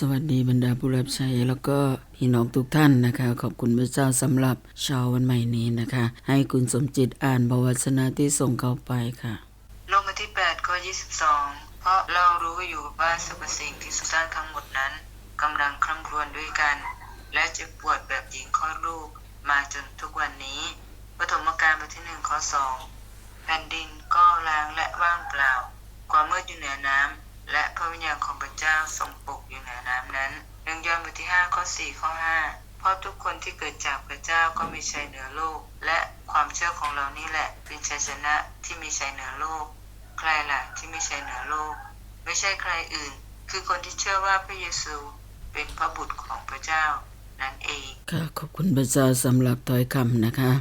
สวัสดีบรรดาผู้รับใช้แล้วก็พี่น้องทุกท่านนะคะ ขอบคุณพระเจ้าสำหรับเช้าวันใหม่นี้นะคะ ให้คุณสมจิตอ่านบวชนะที่ส่งเข้าไปค่ะ ลงมาที่8ข้อ22 เพราะเรารู้อยู่ว่าสรรพสิ่งที่สร้างทั้งหมดนั้นกำลังคร่ำครวญด้วยกัน และจ็บปวดแบบหญิงคลอดลูกมาจนทุกวันนี้ปฐมกาลบทที่หนึ่งข้อสองแผ่นดินก็ล้างและว่างเปล่า ความมืดอยู่เหนือน้ำ และพระวิญญาณของพระเจ้าทรงปกอยู่เหนือน้ำนั้นยองยอห์นบทที่ห้าข้อสี่ข้อห้าเพราะทุกคนที่เกิดจากพระเจ้าก็มีชัยเหนือโลก และความเชื่อของเรานี่แหละเป็นชัยชนะที่มีชัยเหนือโลก ใครล่ะที่ม่ใช่เหนือโลก ไม่ใช่ใครอื่น คือคนที่เชื่อว่าพระเยซูเป็นพระบุตรของพระเจ้านั่นเอง ค่ะ ขอบคุณพระเจ้าสำหรับถ้อยคำนะคะ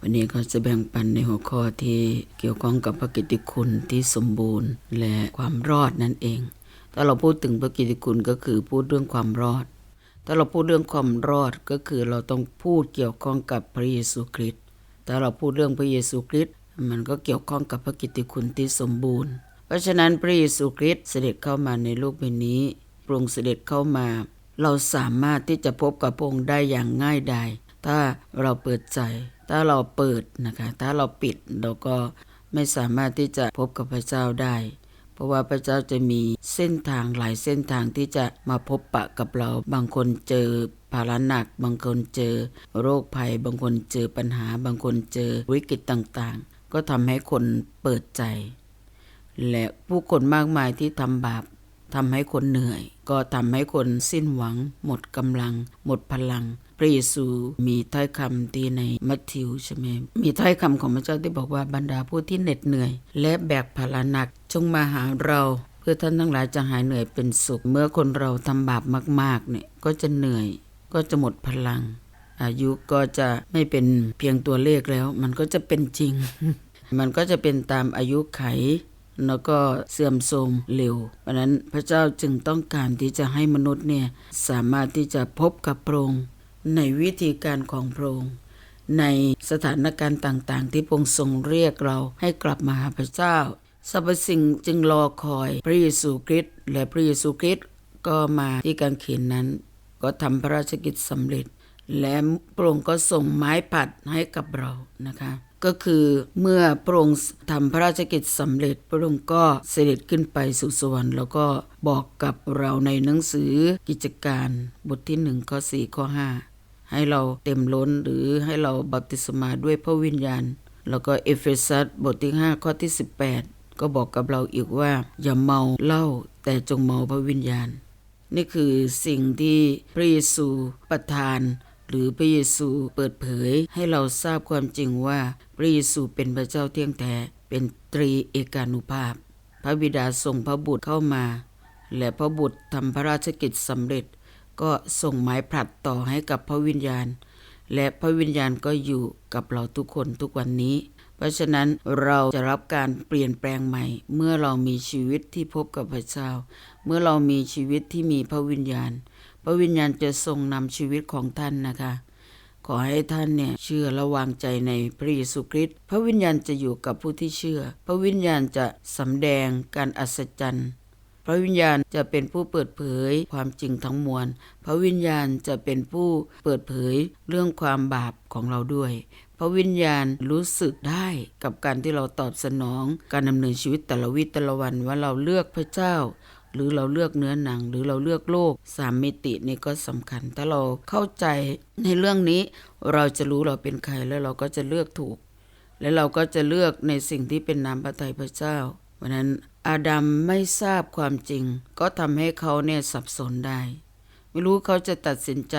วันนี้ก็จะแบ่งปันในหัวข้อที่เกี่ยวข้องกับพระกิติคุณที่สมบูรณ์ และความรอดนั่นเอง ถ้าเราพูดถึงพระกิติคุณก็คือพูดเรื่องความรอด ถ้าเราพูดเรื่องความรอดก็คือเราต้องพูดเกี่ยวข้องกับพระเยซูคริสต์ ถ้าเราพูดเรื่องพระเยซูคริสต์มันก็เกี่ยวข้องกับพระกิตติคุณที่สมบูรณ์ เพราะฉะนั้นพระเยซูคริสต์เสด็จเข้ามาในโลกใบนี้พระองค์เสด็จเข้ามา เราสามารถที่จะพบกับพระองค์ได้อย่างง่ายดายถ้าเราเปิดใจ ถ้าเราเปิดนะคะ ถ้าเราปิดเราก็ไม่สามารถที่จะพบกับพระเจ้าได้ เพราะว่าพระเจ้าจะมีเส้นทางหลายเส้นทางที่จะมาพบปะกับเรา บางคนเจอภาระหนัก บางคนเจอโรคภัย บางคนเจอปัญหา บางคนเจอวิกฤตต่างๆ ก็ทำให้คนเปิดใจ และผู้คนมากมายที่ทำบาปทำให้คนเหนื่อย ก็ทำให้คนสิ้นหวัง หมดกำลัง หมดพลัง พระเยซูมีถ้อยคำที่ในมัทธิวใช่ไหมมีถ้อยคำของพระเจ้าที่บอกว่าบรรดาผู้ที่เหน็ดเหนื่อย และแบกภาระหนักจงมาหาเราเพื่อท่านทั้งหลายจะหายเหนื่อยเป็นสุข เมื่อคนเราทำบาปมากๆเนี่ยก็จะเหนื่อยก็จะหมดพลัง อายุก็จะไม่เป็นเพียงตัวเลขแล้ว มันก็จะเป็นจริง มันก็จะเป็นตามอายุไขแล้วก็เสื่อมโทรมเร็ว เพราะนั้นพระเจ้าจึงต้องการที่จะให้มนุษย์เนี่ยสามารถที่จะพบกับพระองค์ ในวิธีการของพระองค์ในสถานการณ์ต่างๆ ที่พระองค์ทรงเรียกเราให้กลับมาหาพระเจ้าสรรพสิ่งจึงรอคอยพระเยซูคริสต์และพระเยซูคริสต์ก็มาที่กางเขนนั้น ก็ทำพระราชกิจสำเร็จ และพระองค์ก็ส่งไม้ผัดให้กับเรานะคะ ก็คือเมื่อพระองค์ทำพระราชกิจสำเร็จ พระองค์ก็เสด็จขึ้นไปสู่สวรรค์แล้วก็บอกกับเราในหนังสือกิจการบทที่หนึ่งข้อสี่ข้อห้า ให้เราเต็มล้นหรือให้เราบัพติศมาด้วยพระวิญญาณ แล้วก็เอเฟซัสบทที่ 5 ข้อที่ 18 ก็บอกกับเราอีกว่า อย่าเมาเหล้าแต่จงเมาพระวิญญาณ นี่คือสิ่งที่พระเยซูประทาน หรือพระเยซูเปิดเผยให้เราทราบความจริงว่าพระเยซูเป็นพระเจ้าเที่ยงแท้เป็นตรีเอกานุภาพ พระบิดาส่งพระบุตรเข้ามา และพระบุตรทำพระราชกิจสำเร็จ ก็ส่งไม้ผลัดต่อให้กับพระวิญญาณ และพระวิญญาณก็อยู่กับเราทุกคนทุกวันนี้ เพราะฉะนั้นเราจะรับการเปลี่ยนแปลงใหม่ เมื่อเรามีชีวิตที่พบกับพระเจ้า เมื่อเรามีชีวิตที่มีพระวิญญาณ พระวิญญาณจะทรงนำชีวิตของท่านนะคะขอให้ท่านเนี่ยเชื่อและวางใจในพระเยซูคริสต์พระวิญญาณจะอยู่กับผู้ที่เชื่อ พระวิญญาณจะสำแดงการอัศจรรย์ ระวิญญาณจะเป็นผู้เปิดเผยความจริงทั้งมวล พระวิญญาณจะเป็นผู้เปิดเผยเรื่องความบาปของเราด้วย พระวิญญาณรู้สึกได้กับการที่เราตอบสนอง การดำเนินชีวิตแต่ละวิแต่ละวันว่าเราเลือกพระเจ้าหรือเราเลือกเนื้อหนังหรือเราเลือกโลกสามมิตินี่ก็สำคัญ ถ้าเราเข้าใจในเรื่องนี้ เราจะรู้เราเป็นใครแล้วเราก็จะเลือกถูก และเราก็จะเลือกในสิ่งที่เป็นนามพระทัยพระเจ้าวันนั้น อาดัมไม่ทราบความจริง ก็ทำให้เขาเนี่ยสับสนได้ ไม่รู้เขาจะตัดสินใจ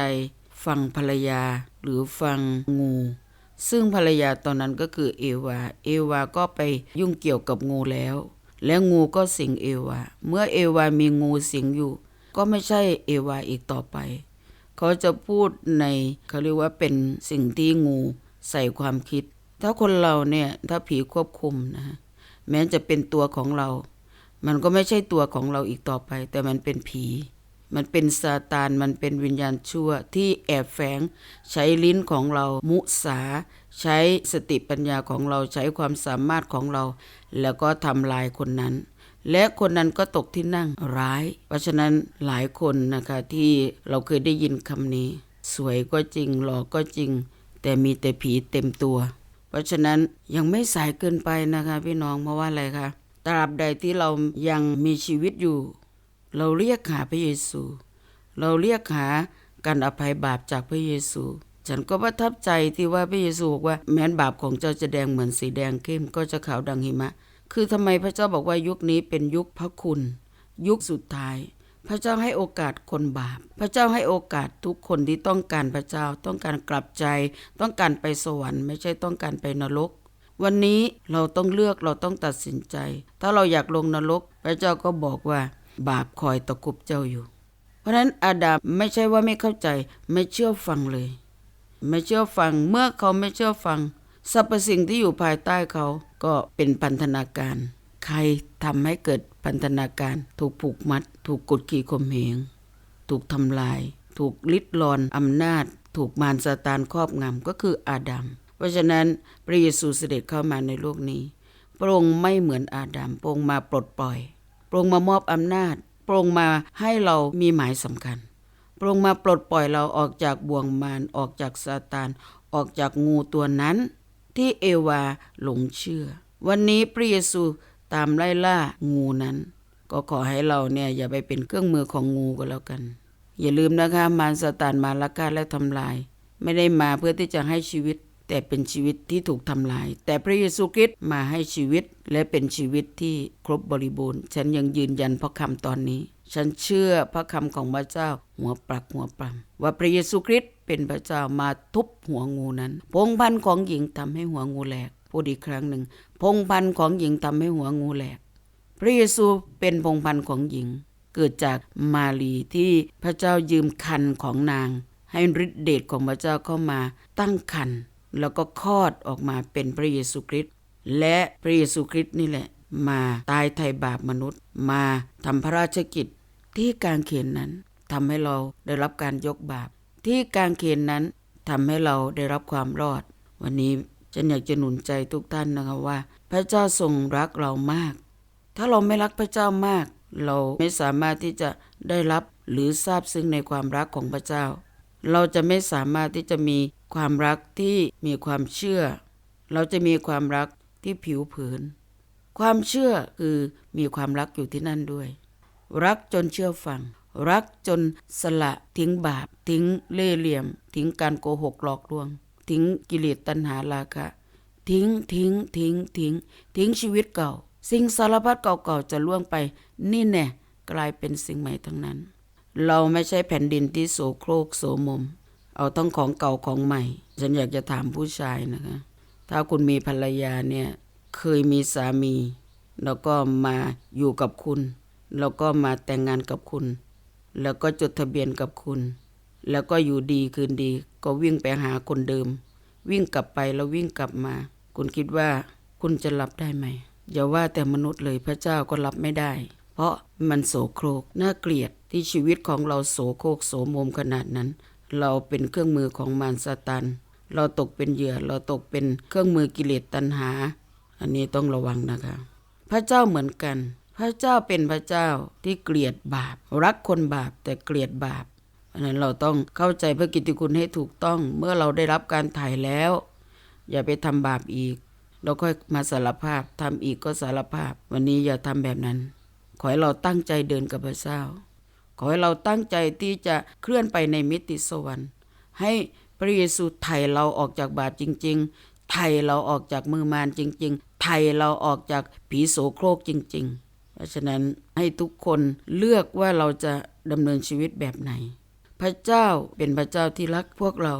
ฟังภรรยาหรือฟังงู ซึ่งภรรยาตอนนั้นก็คือเอวา เอวาก็ไปยุ่งเกี่ยวกับงูแล้ว และงูก็สิงเอวา เมื่อเอวามีงูสิงอยู่ ก็ไม่ใช่เอวาอีกต่อไป เขาจะพูดในเขาเรียกว่าเป็นสิ่งที่งูใส่ความคิด ถ้าคนเราเนี่ยถ้าผีควบคุมนะฮะแม้จะเป็นตัวของเรา มันก็ไม่ใช่ตัวของเราอีกต่อไป แต่มันเป็นผี มันเป็นซาตานมันเป็นวิญญาณชั่วที่แอบแฝง ใช้ลิ้นของเรามุสา ใช้สติปัญญาของเราใช้ความสามารถของเรา แล้วก็ทำลายคนนั้น และคนนั้นก็ตกที่นั่งร้าย เพราะฉะนั้นหลายคนนะคะที่เราเคยได้ยินคำนี้ สวยก็จริงหล่อก็จริง แต่มีแต่ผีเต็มตัว เพราะฉะนั้นยังไม่สายเกินไปนะคะพี่น้องเพราะว่าอะไรคะ ตราบใดที่เรายังมีชีวิตอยู่ เราเรียกหาพระเยซู เราเรียกหาการอภัยบาปจากพระเยซู ฉันก็ประทับใจที่ว่าพระเยซูบอกว่าแม้นบาปของเจ้าจะแดงเหมือนสีแดงเข้มก็จะขาวดังหิมะ คือทำไมพระเจ้าบอกว่ายุคนี้เป็นยุคพระคุณ ยุคสุดท้าย พระเจ้าให้โอกาสคนบาป พระเจ้าให้โอกาสทุกคนที่ต้องการพระเจ้า ต้องการกลับใจ ต้องการไปสวรรค์ ไม่ใช่ต้องการไปนรก วันนี้เราต้องเลือกเราต้องตัดสินใจ ถ้าเราอยากลงนรก พระเจ้าก็บอกว่า บาปคอยตะกุบเจ้าอยู่ เพราะฉะนั้นอาดัมไม่ใช่ว่าไม่เข้าใจ ไม่เชื่อฟังเลย ไม่เชื่อฟังเมื่อเขาไม่เชื่อฟังสรรพสิ่งที่อยู่ภายใต้เขาก็เป็นพันธนาการ ใครทำให้เกิดพันธนาการ ถูกผูกมัด ถูกกดขี่ข่มเหง ถูกทำลาย ถูกลิดรอนอำนาจ ถูกมารซาตานครอบงำก็คืออาดัม เพราะฉะนั้นพระเยซูเสด็จเข้ามาในโลกนี้พระองค์ไม่เหมือนอาดัมพระองค์มาปลดปล่อยพระองค์มามอบอำนาจพระองค์มาให้เรามีหมายสำคัญพระองค์มาปลดปล่อยเราออกจากบ่วงมารออกจากซาตานออกจากงูตัวนั้น ที่เอวาหลงเชื่อ วันนี้พระเยซูตามไล่ล่างูนั้น ก็ขอให้เราเนี่ยอย่าไปเป็นเครื่องมือของงูก็แล้วกัน อย่าลืมนะคะมารซาตานมาลักฆ่าและทำลาย ไม่ได้มาเพื่อที่จะให้ชีวิต แต่เป็นชีวิตที่ถูกทำลาย แต่พระเยซูคริสต์มาให้ชีวิตและเป็นชีวิตที่ครบบริบูรณ์ ฉันยังยืนยันพระคำตอนนี้ ฉันเชื่อพระคำของพระเจ้าหัวปลักหัวปลัมว่าพระเยซูคริสต์เป็นพระเจ้ามาทุบหัวงูนั้น พงพันของหญิงทำให้หัวงูแหลกพูดอีกครั้งหนึ่ง พงพันของหญิงทำให้หัวงูแหลก พระเยซูเป็นพงพันของหญิง เกิดจากมารีที่พระเจ้ายืมคันของนาง ให้ฤทธิเดชของพระเจ้าเข้ามาตั้งคัน แล้วก็คลอดออกมาเป็นพระเยซูคริสต์และพระเยซูคริสต์นี่แหละ มาตายไถ่บาปมนุษย์ มาทำพระราชกิจที่กางเขียนนั้นทำให้เราได้รับการยกบาป ที่กางเขียนนั้นทำให้เราได้รับความรอด วันนี้ฉันอยากจะหนุนใจทุกท่านนะคะว่า พระเจ้าทรงรักเรามาก ถ้าเราไม่รักพระเจ้ามาก เราไม่สามารถที่จะได้รับหรือทราบซึ้งในความรักของพระเจ้า เราจะไม่สามารถที่จะมี ความรักที่มีความเชื่อ เราจะมีความรักที่ผิวเผิน ความเชื่อคือมีความรักอยู่ที่นั่นด้วย รักจนเชื่อฟัง รักจนสละทิ้งบาป ทิ้งเล่เหลี่ยม ทิ้งการโกหกหลอกลวง ทิ้งกิเลสตัณหาราคะ ทิ้งทิ้งทิ้งทิ้ง ทิ้งชีวิตเก่า สิ่งสารพัดเก่าๆจะล่วงไป นี่แน่กลายเป็นสิ่งใหม่ทั้งนั้น เราไม่ใช่แผ่นดินที่โสโครกโสมม เอาทั้งของเก่าของใหม่ ฉันอยากจะถามผู้ชายนะคะ ถ้าคุณมีภรรยาเนี่ย เคยมีสามี แล้วก็มาอยู่กับคุณ แล้วก็มาแต่งงานกับคุณ แล้วก็จดทะเบียนกับคุณ แล้วก็อยู่ดีคืนดี ก็วิ่งไปหาคนเดิม วิ่งกลับไปแล้ววิ่งกลับมา คุณคิดว่าคุณจะรับได้ไหมอย่าว่าแต่มนุษย์เลยพระเจ้าก็รับไม่ได้ เพราะมันโสโครกน่าเกลียดที่ชีวิตของเราโสโครกโสมมขนาดนั้น เราเป็นเครื่องมือของมารซาตานเราตกเป็นเหยื่อเราตกเป็นเครื่องมือกิเลสตัณหา อันนี้ต้องระวังนะคะ พระเจ้าเหมือนกัน พระเจ้าเป็นพระเจ้าที่เกลียดบาป รักคนบาปแต่เกลียดบาปอันนั้นเราต้องเข้าใจพระกิตติคุณให้ถูกต้องเมื่อเราได้รับการถ่ายแล้ว อย่าไปทำบาปอีก เราค่อยมาสารภาพทำอีกก็สารภาพ วันนี้อย่าทำแบบนั้น ขอให้เราตั้งใจเดินกับพระเจ้า ขอให้เราตั้งใจที่จะเคลื่อนไปในมิติสวรรค์ ให้พระเยซูไถ่เราออกจากบาปจริง ๆ ไถ่เราออกจากมือมารจริง ๆ ไถ่เราออกจากผีโสโครกจริง ๆ เพราะฉะนั้นให้ทุกคนเลือกว่าเราจะดำเนินชีวิตแบบไหน พระเจ้าเป็นพระเจ้าที่รักพวกเรา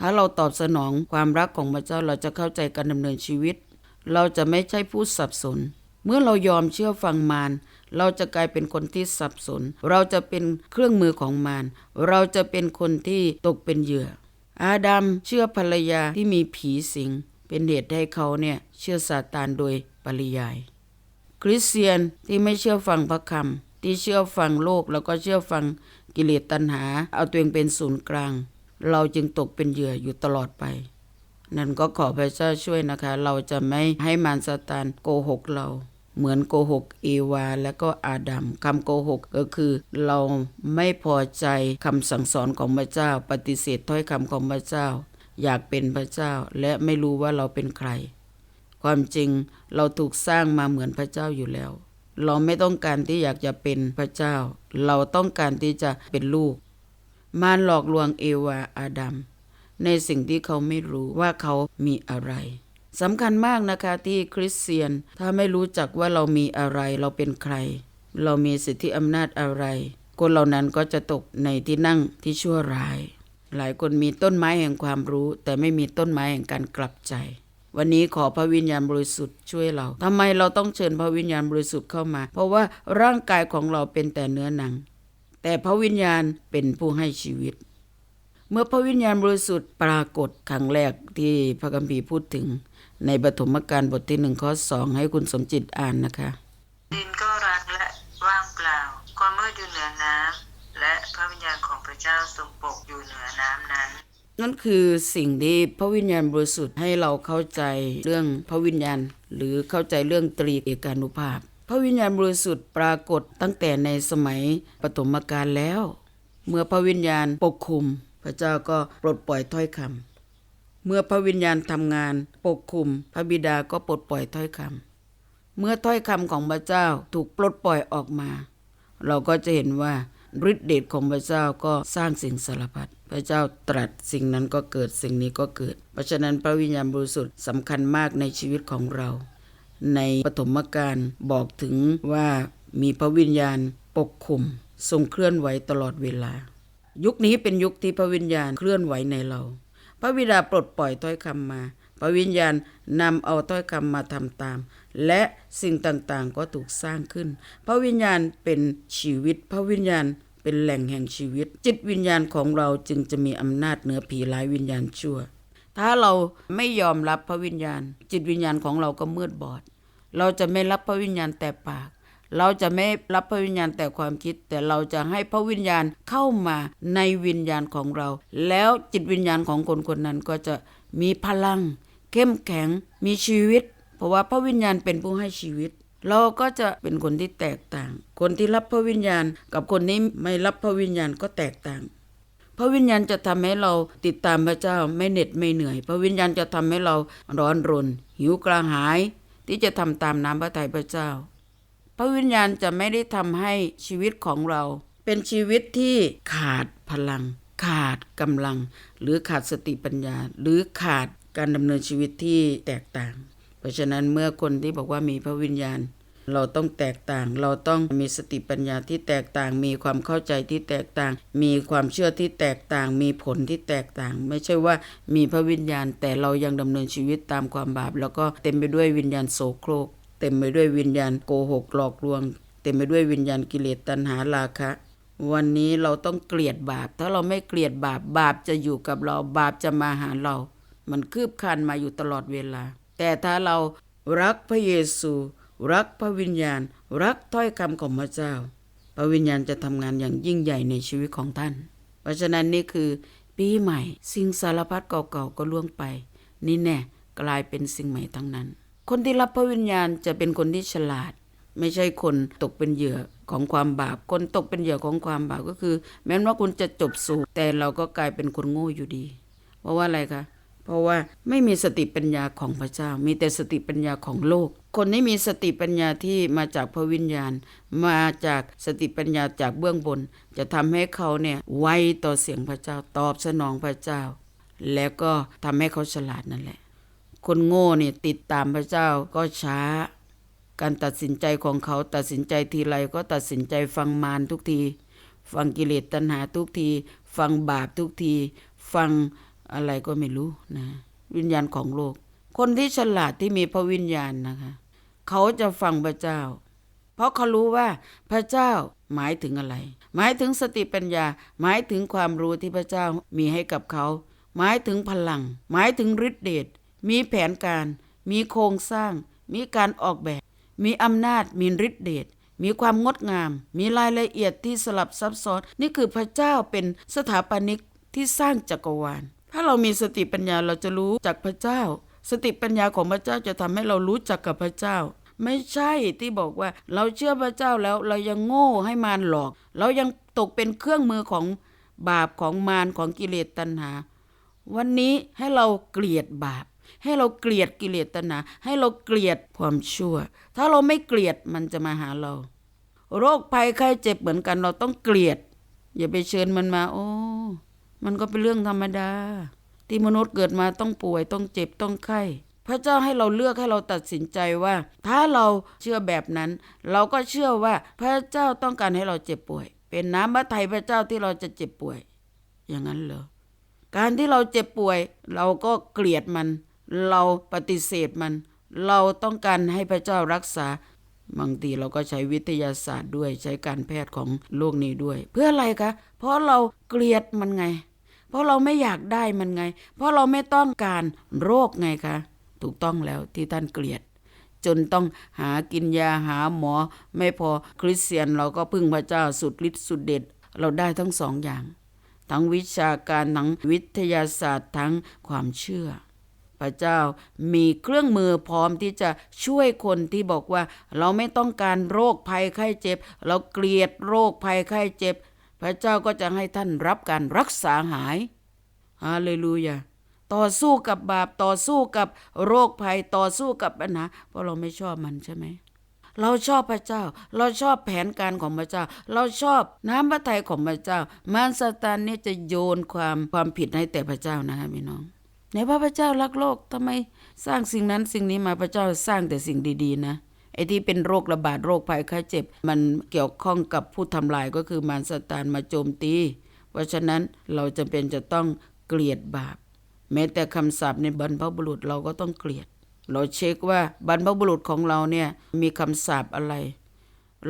ถ้าเราตอบสนองความรักของพระเจ้าเราจะเข้าใจการดำเนินชีวิต เราจะไม่ใช่ผู้สับสน เมื่อเรายอมเชื่อฟังมารเราจะกลายเป็นคนที่สับสน เราจะเป็นเครื่องมือของมารเราจะเป็นคนที่ตกเป็นเหยื่อ อาดัมเชื่อภรรยาที่มีผีสิง เป็นเหตุให้เขาเนี่ยเชื่อซาตานโดยปริยาย คริสเตียนที่ไม่เชื่อฟังพระคำที่เชื่อฟังโลกแล้วก็เชื่อฟังกิเลสตัณหา เอาตัวเองเป็นศูนย์กลาง เราจึงตกเป็นเหยื่ออยู่ตลอดไป นั่นก็ขอพระเจ้าช่วยนะคะ เราจะไม่ให้มารซาตานโกหกเรา เหมือนโกหกเอวาและก็อาดัมคำโกหกก็คือ เราไม่พอใจคำสั่งสอนของพระเจ้า ปฏิเสธถ้อยคำของพระเจ้า อยากเป็นพระเจ้าและไม่รู้ว่าเราเป็นใคร ความจริงเราถูกสร้างมาเหมือนพระเจ้าอยู่แล้ว เราไม่ต้องการที่อยากจะเป็นพระเจ้า เราต้องการที่จะเป็นลูกมารหลอกลวงเอวาอาดัมในสิ่งที่เขาไม่รู้ว่าเขามีอะไร สำคัญมากนะคะที่คริสเตียน ถ้าไม่รู้จักว่าเรามีอะไรเราเป็นใคร เรามีสิทธิอำนาจอะไร คนเหล่านั้นก็จะตกในที่นั่งที่ชั่วร้าย หลายคนมีต้นไม้แห่งความรู้ แต่ไม่มีต้นไม้แห่งการกลับใจ วันนี้ขอพระวิญญาณบริสุทธิ์ช่วยเราทำไมเราต้องเชิญพระวิญญาณบริสุทธิ์เข้ามา เพราะว่าร่างกายของเราเป็นแต่เนื้อหนัง แต่พระวิญญาณเป็นผู้ให้ชีวิตเมื่อพระวิญญาณบริสุทธิ์ปรากฏครั้งแรกที่พระคัมภีร์พูดถึง ในปฐมกาลบทที่หนึ่งข้อสองให้คุณสมจิตอ่านนะคะ ดินก็รักและว่างเปล่า ความมืดอยู่เหนือน้ำและพระวิญญาณของพระเจ้าทรงปกอยู่เหนือน้ำนั้น นั่นคือสิ่งที่พระวิญญาณบริสุทธิ์ให้เราเข้าใจเรื่องพระวิญญาณ หรือเข้าใจเรื่องตรีเอกานุภาพ พระวิญญาณบริสุทธิ์ปรากฏตั้งแต่ในสมัยปฐมกาลแล้ว เมื่อพระวิญญาณปกคุม พระเจ้าก็ปลดปล่อยถ้อยคำ เมื่อพระวิญญาณทำงานปกคุม พระบิดาก็ปลดปล่อยถ้อยคำเมื่อถ้อยคำของพระเจ้าถูกปลดปล่อยออกมา เราก็จะเห็นว่าฤทธิเดชของพระเจ้าก็สร้างสิ่งสารพัดพระเจ้าตรัสสิ่งนั้นก็เกิดสิ่งนี้ก็เกิด เพราะฉะนั้นพระวิญญาณบริสุทธิ์สำคัญมากในชีวิตของเรา ในปฐมกาลบอกถึงว่ามีพระวิญญาณปกคุม ทรงเคลื่อนไหวตลอดเวลา ยุคนี้เป็นยุคที่พระวิญญาณเคลื่อนไหวในเรา พระบิดาปลดปล่อยถ้อยคำมา พระวิญญาณนำเอาถ้อยคำมาทำตาม และสิ่งต่างๆก็ถูกสร้างขึ้น พระวิญญาณเป็นชีวิต พระวิญญาณเป็นแหล่งแห่งชีวิต จิตวิญญาณของเราจึงจะมีอำนาจเหนือผีร้ายวิญญาณชั่ว ถ้าเราไม่ยอมรับพระวิญญาณ จิตวิญญาณของเราก็มืดบอด เราจะไม่รับพระวิญญาณแต่ปาก เราจะไม่รับพระวิญญาณแต่ความคิด แต่เราจะให้พระวิญญาณเข้ามาในวิญญาณของเรา แล้วจิตวิญญาณของคนคนนั้นก็จะมีพลัง เข้มแข็งมีชีวิต เพราะว่าพระวิญญาณเป็นผู้ให้ชีวิต เราก็จะเป็นคนที่แตกต่าง คนที่รับพระวิญญาณ กับคนที่ไม่รับพระวิญญาณก็แตกต่างพระวิญญาณจะทำให้เราติดตามพระเจ้าไม่เหน็ดไม่เหนื่อย พระวิญญาณจะทำให้เราร้อนรน หิวกระหาย ที่จะทำตามน้ำพระทัยพระเจ้า พระวิญญาณจะไม่ได้ทำให้ชีวิตของเรา เป็นชีวิตที่ขาดพลัง ขาดกำลัง หรือขาดสติปัญญา หรือขาดการดำเนินชีวิตที่แตกต่าง เพราะฉะนั้นเมื่อคนที่บอกว่ามีพระวิญญาณ เราต้องแตกต่าง เราต้องมีสติปัญญาที่แตกต่าง มีความเข้าใจที่แตกต่าง มีความเชื่อที่แตกต่าง มีผลที่แตกต่าง ไม่ใช่ว่ามีพระวิญญาณ แต่เรายังดำเนินชีวิตตามความบาป แล้วก็เต็มไปด้วยวิญญาณโสโครก เต็มไปด้วยวิญญาณโกหกหลอกลวง เต็มไปด้วยวิญญาณกิเลสตัณหาราคะ วันนี้เราต้องเกลียดบาป ถ้าเราไม่เกลียดบาปบาปจะอยู่กับเราบาปจะมาหาเรา มันคืบคานมาอยู่ตลอดเวลา แต่ถ้าเรารักพระเยซู รักพระวิญญาณ รักถ้อยคำของพระเจ้า พระวิญญาณจะทำงานอย่างยิ่งใหญ่ในชีวิตของท่าน เพราะฉะนั้นนี่คือปีใหม่ สิ่งสารพัดเก่าๆก็ล่วงไป นี่แน่กลายเป็นสิ่งใหม่ทั้งนั้น คนที่รับพระวิญญาณจะเป็นคนที่ฉลาด ไม่ใช่คนตกเป็นเหยื่อของความบาป คนตกเป็นเหยื่อของความบาปก็คือ แม้ว่าคุณจะจบสูงแต่เราก็กลายเป็นคนโง่อยู่ดี เพราะว่าอะไรคะเพราะว่าไม่มีสติปัญญาของพระเจ้า มีแต่สติปัญญาของโลก คนที่มีสติปัญญาที่มาจากพระวิญญาณ มาจากสติปัญญาจากเบื้องบน จะทำให้เขาเนี่ยไวต่อเสียงพระเจ้าตอบสนองพระเจ้า แล้วก็ทำให้เขาฉลาดนั่นแหละ คนโง่เนี่ยติดตามพระเจ้าก็ช้า การตัดสินใจของเขาตัดสินใจทีไรก็ตัดสินใจฟังมารทุกที ฟังกิเลสตัณหาทุกที ฟังบาปทุกที ฟังอะไรก็ไม่รู้นะ วิญญาณของโลก คนที่ฉลาดที่มีพระวิญญาณนะคะ เขาจะฟังพระเจ้า เพราะเขารู้ว่าพระเจ้าหมายถึงอะไร หมายถึงสติปัญญา หมายถึงความรู้ที่พระเจ้ามีให้กับเขา หมายถึงพลัง หมายถึงฤทธิเดช มีแผนการ มีโครงสร้าง มีการออกแบบ มีอำนาจ มีฤทธิเดช มีความงดงาม มีรายละเอียดที่สลับซับซ้อน นี่คือพระเจ้าเป็นสถาปนิกที่สร้างจักรวาล ถ้าเรามีสติปัญญาเราจะรู้จากพระเจ้า สติปัญญาของพระเจ้าจะทำให้เรารู้จักกับพระเจ้า ไม่ใช่ที่บอกว่าเราเชื่อพระเจ้าแล้วเรายังโง่ให้มารหลอก เรายังตกเป็นเครื่องมือของบาปของมารของกิเลสตัณหา วันนี้ให้เราเกลียดบาป ให้เราเกลียดกิเลสตัณหาให้เราเกลียดความชั่ว ถ้าเราไม่เกลียดมันจะมาหาเรา โรคภัยไข้เจ็บเหมือนกันเราต้องเกลียด อย่าไปเชิญมันมา โอ้ มันก็เป็นเรื่องธรรมดา ที่มนุษย์เกิดมาต้องป่วยต้องเจ็บต้องไข้พระเจ้าให้เราเลือกให้เราตัดสินใจว่า ถ้าเราเชื่อแบบนั้น เราก็เชื่อว่าพระเจ้าต้องการให้เราเจ็บป่วย เป็นน้ำพระทัยพระเจ้าที่เราจะเจ็บป่วย อย่างนั้นเหรอการที่เราเจ็บป่วย เราก็เกลียดมัน เราปฏิเสธมัน เราต้องการให้พระเจ้ารักษาบางทีเราก็ใช้วิทยาศาสตร์ด้วยใช้การแพทย์ของโลกนี้ด้วย เพื่ออะไรคะ เพราะเราเกลียดมันไง เพราะเราไม่อยากได้มันไง เพราะเราไม่ต้องการโรคไงคะถูกต้องแล้วที่ท่านเกลียด จนต้องหากินยาหาหมอ ไม่พอคริสเตียนเราก็พึ่งพระเจ้าสุดฤทธิ์สุดเด็ดเราได้ทั้งสองอย่าง ทั้งวิชาการทั้งวิทยาศาสตร์ทั้งความเชื่อ พระเจ้ามีเครื่องมือพร้อมที่จะช่วยคนที่บอกว่า เราไม่ต้องการโรคภัยไข้เจ็บ เราเกลียดโรคภัยไข้เจ็บ พระเจ้าก็จะให้ท่านรับการรักษาหายฮาเลลูยาต่อสู้กับบาปต่อสู้กับโรคภัยต่อสู้กับปัญหาเพราะเราไม่ชอบมันใช่ไหมเราชอบพระเจ้า เราชอบแผนการของพระเจ้า เราชอบน้ำพระทัยของพระเจ้า มารซาตานนี่จะโยนความความผิดให้แต่พระเจ้านะฮะพี่น้อง ในพระพระเจ้ารักโลกทำไมสร้างสิ่งนั้นสิ่งนี้มาพระเจ้าสร้างแต่สิ่งดีๆนะไอ้ที่เป็นโรคระบาดโรคภัยไข้เจ็บ มันเกี่ยวข้องกับผู้ทำลายก็คือมารซาตานมาโจมตี เพราะฉะนั้นเราจำเป็นจะต้องเกลียดบาป แม้แต่คำสาปในบรรพบุรุษเราก็ต้องเกลียด เราเช็คว่าบรรพบุรุษของเราเนี่ยมีคำสาปอะไร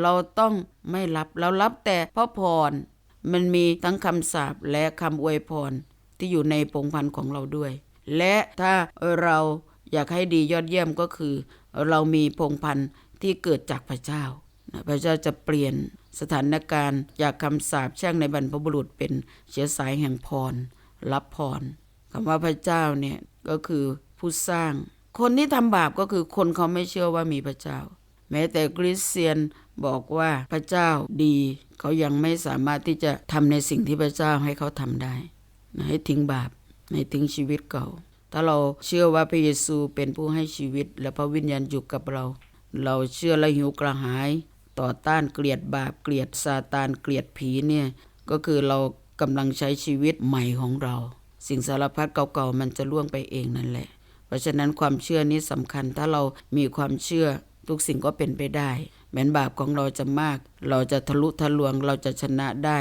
เราต้องไม่รับเรารับแต่พระพรมันมีทั้งคำสาปและคำอวยพรที่อยู่ในพงพันธ์ของเราด้วย และถ้าเราอยากให้ดียอดเยี่ยมก็คือ เรามีพงพันธ์ที่เกิดจากพระเจ้าพระเจ้าจะเปลี่ยนสถานการณ์จากคำสาปแช่งในบรรพบุรุษเป็นเชื้อสายแห่งพร รับพรคำว่าพระเจ้าเนี่ยก็คือผู้สร้าง คนที่ทำบาปก็คือคนเขาไม่เชื่อว่ามีพระเจ้า แม้แต่คริสเตียนบอกว่าพระเจ้าดี เขายังไม่สามารถที่จะทำในสิ่งที่พระเจ้าให้เขาทำได้ ให้ทิ้งบาป ให้ทิ้งชีวิตเก่าถ้าเราเชื่อว่าพระเยซูเป็นผู้ให้ชีวิต และพระวิญญาณอยู่กับเรา เราเชื่อและหิวกระหาย ต่อต้านเกลียดบาปเกลียดซาตานเกลียดผีเนี่ยก็คือเรากำลังใช้ชีวิตใหม่ของเรา สิ่งสารพัดเก่าๆมันจะล่วงไปเองนั่นแหละ เพราะฉะนั้นความเชื่อนี้สำคัญถ้าเรามีความเชื่อทุกสิ่งก็เป็นไปได้ แม้นบาปของเราจะมาก เราจะทะลุทะลวงเราจะชนะได้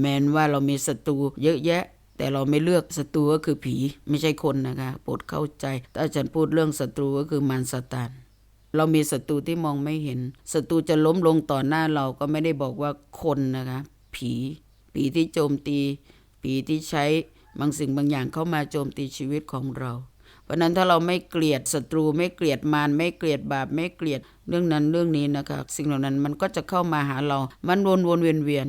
แม้นว่าเรามีศัตรูเยอะแยะ แต่เราไม่เลือกศัตรูก็คือผีไม่ใช่คนนะคะโปรดเข้าใจถ้าฉันพูดเรื่องศัตรูก็คือมารซาตานเรามีศัตรูที่มองไม่เห็นศัตรูจะล้มลงต่อหน้าเราก็ไม่ได้บอกว่าคนนะคะผี ผีที่โจมตี ผีที่ใช้บางสิ่งบางอย่างเข้ามาโจมตีชีวิตของเรา เพราะนั้นถ้าเราไม่เกลียดศัตรูไม่เกลียดมารไม่เกลียดบาปไม่เกลียดเรื่องนั้นเรื่องนี้นะคะ สิ่งเหล่านั้นมันก็จะเข้ามาหาเรา มันวนวนเวียนเวียน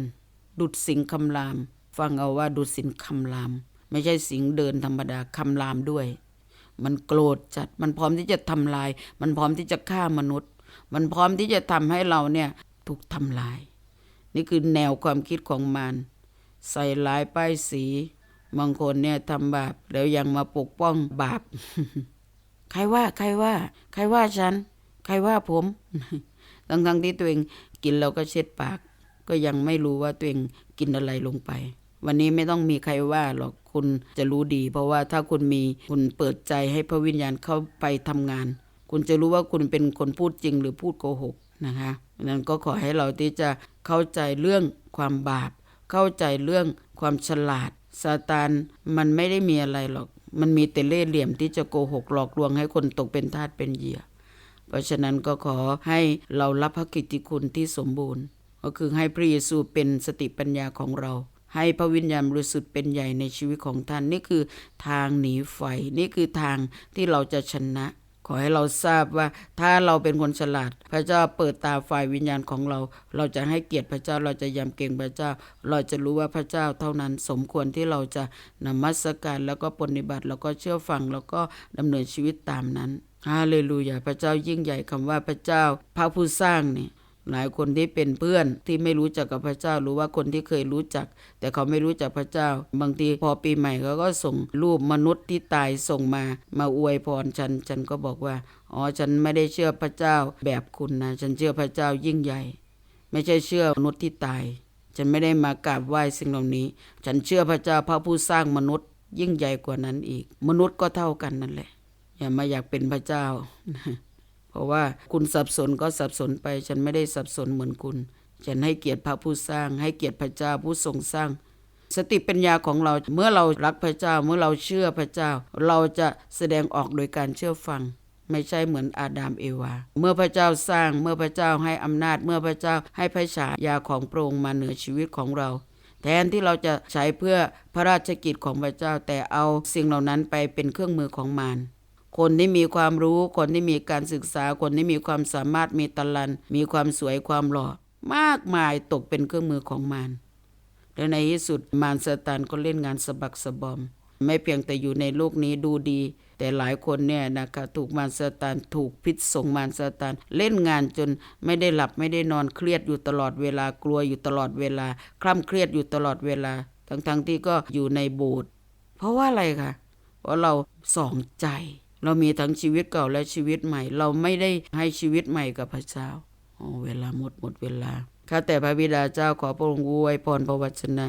ดุดสิงคำราม ฟังเอาว่าดุสิงคำราม ไม่ใช่สิงเดินธรรมดาคำรามด้วย มันโกรธจัด มันพร้อมที่จะทำลาย มันพร้อมที่จะฆ่ามนุษย์ มันพร้อมที่จะทำให้เราเนี่ยถูกทำลาย นี่คือแนวความคิดของมัน ใส่ลายป้ายสีบางคนเนี่ยทำบาปแล้วยังมาปกป้องบาป ใครว่า ใครว่า ใครว่าฉัน ใครว่าผมทั้งทั้งๆที่ตัวเองกินแล้วก็เช็ดปาก ก็ยังไม่รู้ว่าตัวเองกินอะไรลงไป วันนี้ไม่ต้องมีใครว่าหรอกคุณจะรู้ดี เพราะว่าถ้าคุณมีคุณเปิดใจให้พระวิญญาณเข้าไปทำงาน คุณจะรู้ว่าคุณเป็นคนพูดจริงหรือพูดโกหกนะคะนั้นก็ขอให้เราที่จะเข้าใจเรื่องความบาป เข้าใจเรื่องความฉลาดซาตานมันไม่ได้มีอะไรหรอก มันมีแต่เล่ห์เหลี่ยมที่จะโกหกหลอกลวงให้คนตกเป็นทาสเป็นเหยื่อ เพราะฉะนั้นก็ขอให้เรารับพระกิตติคุณที่สมบูรณ์ ก็คือให้พระเยซูเป็นสติปัญญาของเรา ให้พระวิญญาณบริสุทธิ์เป็นใหญ่ในชีวิตของท่านนี่คือทางหนีไฟนี่คือทางที่เราจะชนะ ขอให้เราทราบว่าถ้าเราเป็นคนฉลาด พระเจ้าเปิดตาฝ่ายวิญญาณของเรา เราจะให้เกียรติพระเจ้าเราจะยำเกรงพระเจ้า เราจะรู้ว่าพระเจ้าเท่านั้นสมควรที่เราจะนมัสการแล้วก็ปฏิบัติแล้วก็เชื่อฟังแล้วก็ดำเนินชีวิตตามนั้นฮาเลลูยาพระเจ้ายิ่งใหญ่คำว่าพระเจ้าพระผู้สร้างนี่ หลายคนที่เป็นเพื่อนที่ไม่รู้จักกับพระเจ้าหรือว่าคนที่เคยรู้จัก แต่เขาไม่รู้จักพระเจ้า บางทีพอปีใหม่เขาก็ส่งรูปมนุษย์ที่ตายส่งมา มาอวยพรฉัน ฉันก็บอกว่า อ๋อ ฉันไม่ได้เชื่อพระเจ้าแบบคุณนะ ฉันเชื่อพระเจ้ายิ่งใหญ่ ไม่ใช่เชื่อมนุษย์ที่ตาย ฉันไม่ได้มากราบไหว้สิ่งเหล่านี้ ฉันเชื่อพระเจ้าพระผู้สร้างมนุษย์ ยิ่งใหญ่กว่านั้นอีก มนุษย์ก็เท่ากันนั่นแหละ อย่ามาอยากเป็นพระเจ้า ราะว่าคุณสับสนก็สับสนไป ฉันไม่ได้สับสนเหมือนคุณ ฉันให้เกียรติพระผู้สร้าง ให้เกียรติพระเจ้าผู้ทรงสร้าง สติปัญญาของเราเมื่อเรารักพระเจ้าเมื่อเราเชื่อพระเจ้า เราจะแสดงออกโดยการเชื่อฟัง ไม่ใช่เหมือนอาดามเอวา เมื่อพระเจ้าสร้างเมื่อพระเจ้าให้อำนาจ เมื่อพระเจ้าให้พระฉายาของพระองค์มาเหนือชีวิตของเราแทนที่เราจะใช้เพื่อพระราชกิจของพระเจ้าแต่เอาสิ่งเหล่านั้นไปเป็นเครื่องมือของมาร คนที่มีความรู้ คนที่มีการศึกษา คนที่มีความสามารถมีตะลัน มีความสวยความหล่อ มากมายตกเป็นเครื่องมือของมารและในที่สุดมารซาตานก็เล่นงานสะบักสะบอม ไม่เพียงแต่อยู่ในโลกนี้ดูดี แต่หลายคนเนี่ยนะคะถูกมารซาตานถูกพิษส่งมารซาตานเล่นงานจนไม่ได้หลับไม่ได้นอนเครียดอยู่ตลอดเวลากลัวอยู่ตลอดเวลา คล่ำเครียดอยู่ตลอดเวลา ทั้งๆที่ก็อยู่ในโบสถ์เพราะว่าอะไรคะเพราะเราสองใจ เรามีทั้งชีวิตเก่าและชีวิตใหม่ เราไม่ได้ให้ชีวิตใหม่กับพระเจ้าโอ้เวลาหมดหมดเวลาข้าแต่พระบิดาเจ้าขอพระองค์อวยพรพระวจนะ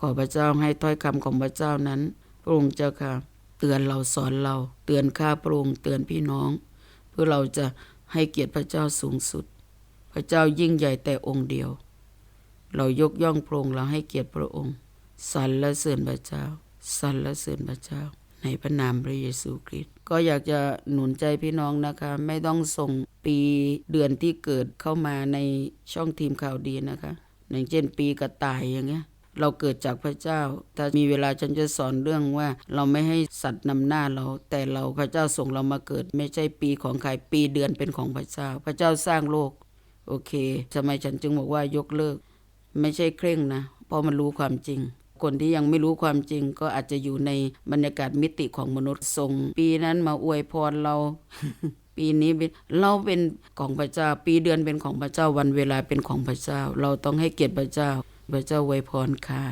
ขอพระเจ้าให้ถ้อยคำของพระเจ้านั้น พระองค์เจ้าค่ะ เตือนเราสอนเรา เตือนข้าพระองค์เตือนพี่น้อง เพื่อเราจะให้เกียรติพระเจ้าสูงสุด พระเจ้ายิ่งใหญ่แต่องค์เดียว เรายกย่องพระองค์เราให้เกียรติพระองค์สรรและเสริญพระเจ้าสรรและเสริญพระเจ้า ในพระนามพระเยซูคริสต์ก็อยากจะหนุนใจพี่น้องนะคะ ไม่ต้องส่งปีเดือนที่เกิดเข้ามาในช่องทีมข่าวดีนะคะอย่างเช่นปีกระต่ายอย่างเงี้ยเราเกิดจากพระเจ้า ถ้ามีเวลาฉันจะสอนเรื่องว่า เราไม่ให้สัตว์นำหน้าเรา แต่เราพระเจ้าส่งเรามาเกิด ไม่ใช่ปีของใครปีเดือนเป็นของพระเจ้า พระเจ้าสร้างโลก โอเคทำไมฉันจึงบอกว่ายกเลิก ไม่ใช่เคร่งนะ เพราะมันรู้ความจริง คนที่ยังไม่รู้ความจริงก็อาจจะอยู่ในบรรยากาศมิติของมนุษย์ทรง ปีนั้นมาอวยพรเรา ปีนี้เราเป็นของพระเจ้า ปีเดือนเป็นของพระเจ้าวันเวลาเป็นของพระเจ้า เราต้องให้เกียรติพระเจ้า พระเจ้าอวยพรค่ะ